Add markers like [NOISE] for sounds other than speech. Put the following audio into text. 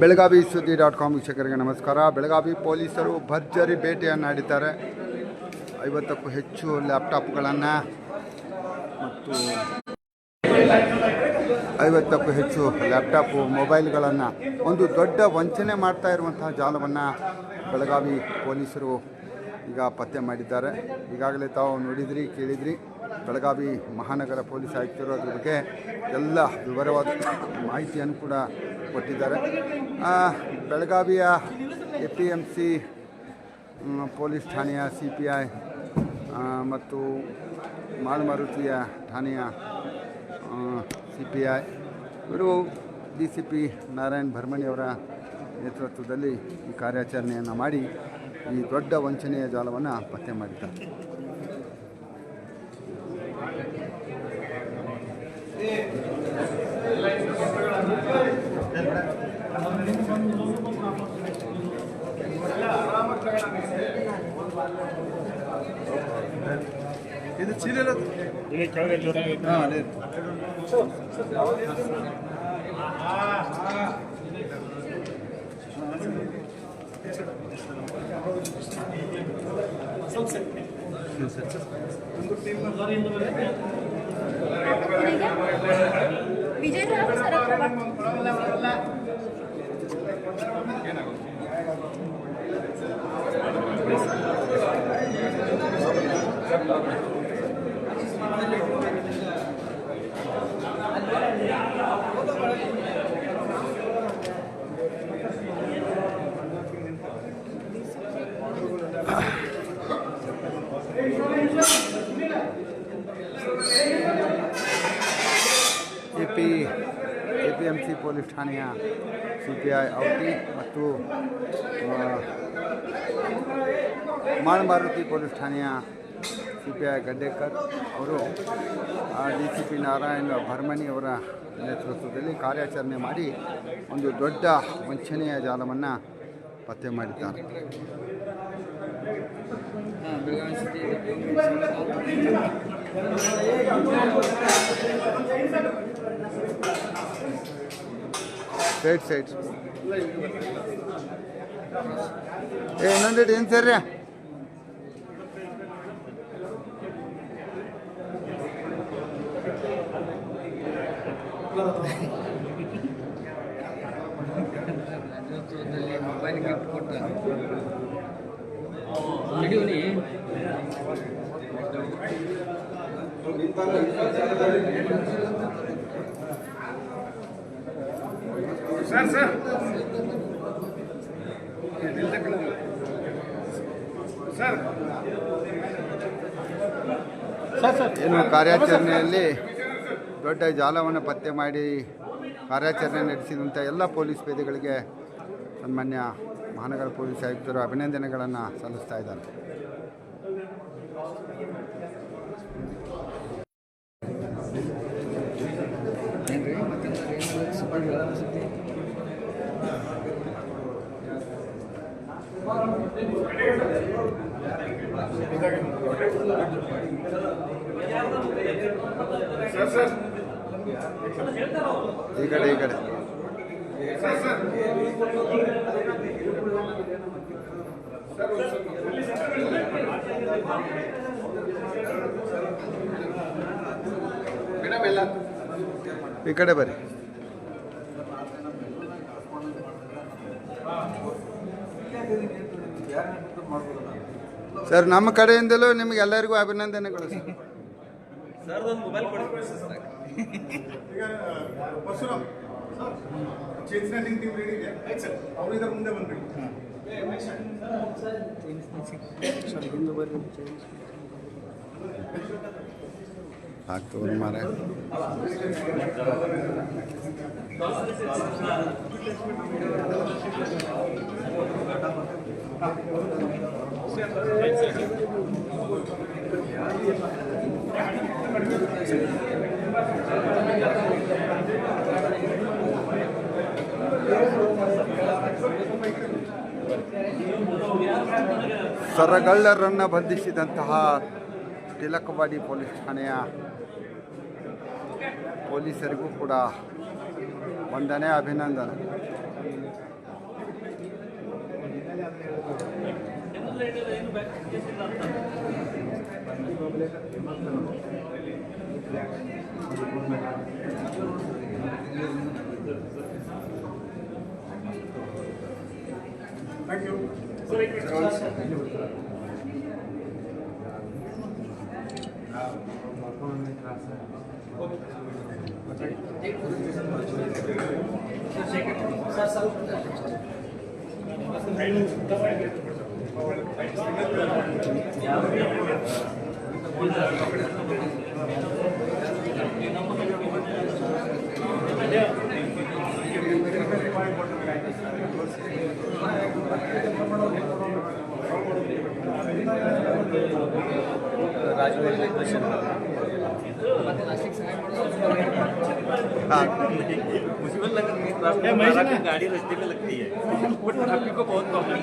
ಬೆಳಗಾವಿ ಸುದ್ದಿ dot com ವೀಕ್ಷಕರಿಗೆ ನಮಸ್ಕಾರ. ಬೆಳಗಾವಿ ಪೊಲೀಸರು ಭರ್ಜರಿ ಭೇಟಿಯನ್ನು ಆಡಿದ್ದಾರೆ ಐವತ್ತಕ್ಕೂ ಹೆಚ್ಚು ಲ್ಯಾಪ್ಟಾಪ್ಗಳನ್ನು ಮತ್ತು ಐವತ್ತಕ್ಕೂ ಹೆಚ್ಚು ಲ್ಯಾಪ್ಟಾಪು, ಮೊಬೈಲ್ಗಳನ್ನು ಒಂದು ದೊಡ್ಡ ವಂಚನೆ ಮಾಡ್ತಾ ಇರುವಂತಹ ಜಾಲವನ್ನು ಬೆಳಗಾವಿ ಪೊಲೀಸರು ಈಗ ಪತ್ತೆ ಮಾಡಿದ್ದಾರೆ. ಈಗಾಗಲೇ ತಾವು ನೋಡಿದ್ರಿ, ಕೇಳಿದ್ರಿ. ಬೆಳಗಾವಿ ಮಹಾನಗರ ಪೊಲೀಸ್ ಆಯುಕ್ತರು ಅದ್ರ ಬಗ್ಗೆ ಎಲ್ಲ ವಿವರವಾದ ಮಾಹಿತಿಯನ್ನು ಕೂಡ ಕೊಟ್ಟಿದ್ದಾರೆ. ಬೆಳಗಾವಿಯ A P M C police ಠಾಣೆಯ ಸಿ ಪಿ ಐ ಮತ್ತು ಮಾಳಮಾರುತಿಯ ಠಾಣೆಯ ಸಿ ಪಿ ಐ ಇವರು ಡಿ ಸಿ ಪಿ ನಾರಾಯಣ್ ಭರ್ಮಣಿಯವರ ನೇತೃತ್ವದಲ್ಲಿ ಈ ಕಾರ್ಯಾಚರಣೆಯನ್ನು ಮಾಡಿ ಈ ದೊಡ್ಡ ವಂಚನೆಯ ಜಾಲವನ್ನು ಪತ್ತೆ ಮಾಡಿದ್ದಾರೆ. ಇದು ಚೀಲ ಹಾಂ ಅದೇ Vijay sir Villarreal estará trabajando. Police ಠಾಣೆಯ ಸಿ ಪಿ ಐ ಔಟಿ ಮತ್ತು ಮಾಳಮಾರುತಿ ಪೊಲೀಸ್ ಠಾಣೆಯ ಸಿ ಪಿ ಐ ಗಡ್ಡೇಕರ್ ಅವರು D C P Narayan Bharmani ಅವರ ನೇತೃತ್ವದಲ್ಲಿ ಕಾರ್ಯಾಚರಣೆ ಮಾಡಿ ಒಂದು ದೊಡ್ಡ ವಂಚನೆಯ ಜಾಲವನ್ನು ಪತ್ತೆ ಮಾಡಿದ್ದಾರೆ. ಬೆಳಗಾವಿ ಸೈಡ್ ಸೈಡ್ ಏ ಇನ್ನೊಂದು ಏನು ಸರ್ ಕೊಟ್ಟ ಸರ್. ಸರ್. ಸರ್ ಏನು ಕಾರ್ಯಾಚರಣೆಯಲ್ಲಿ ದೊಡ್ಡ ಜಾಲವನ್ನು ಪತ್ತೆ ಮಾಡಿ ಕಾರ್ಯಾಚರಣೆ ನಡೆಸಿದಂಥ ಎಲ್ಲ ಪೊಲೀಸ್ ಪೇದೆಗಳಿಗೆ ಸನ್ಮಾನ್ಯ ಮಹಾನಗರ ಪೊಲೀಸ್ ಆಯುಕ್ತರು ಅಭಿನಂದನೆಗಳನ್ನು ಸಲ್ಲಿಸ್ತಾ ಇದ್ದಾರೆ ಏನ್ರಿ ಮತ್ತೆ ಏನು ಸುಬ್ಬಿ ಬೆಳಗಾವಿ ಸಿಟಿ ಸರ್ ಸರ್ ಈ ಕಡೆ ಈ ಕಡೆ. ಸರ್ ಸರ್ ಮೇಡಮ್ ಎಲ್ಲ. ಈ ಕಡೆ ಬರ್ರಿ. ಸರ್ ನಮ್ಮ ಕಡೆಯಿಂದಲೂ ನಿಮ್ಗೆ ಎಲ್ಲರಿಗೂ ಅಭಿನಂದನೆಗಳು ಸರ್. ಆಗ್ತದೆ ಮಾರ ಸರಗಳ್ಳರನ್ನು ಬಂಧಿಸಿದಂತಹ ತಿಲಕವಾಡಿ ಪೊಲೀಸ್ ಠಾಣೆಯ ಪೊಲೀಸರಿಗೂ ಕೂಡ ವಂದನೆ ಅಭಿನಂದನೆ. Thank you. Sorry, Mr. Sir, second. Sir, sir. Raju लग रहा है गाड़ी रस्ते में लगती है। बट [LAUGHS] ट्रैफ़िक को बहुत प्रॉब्लम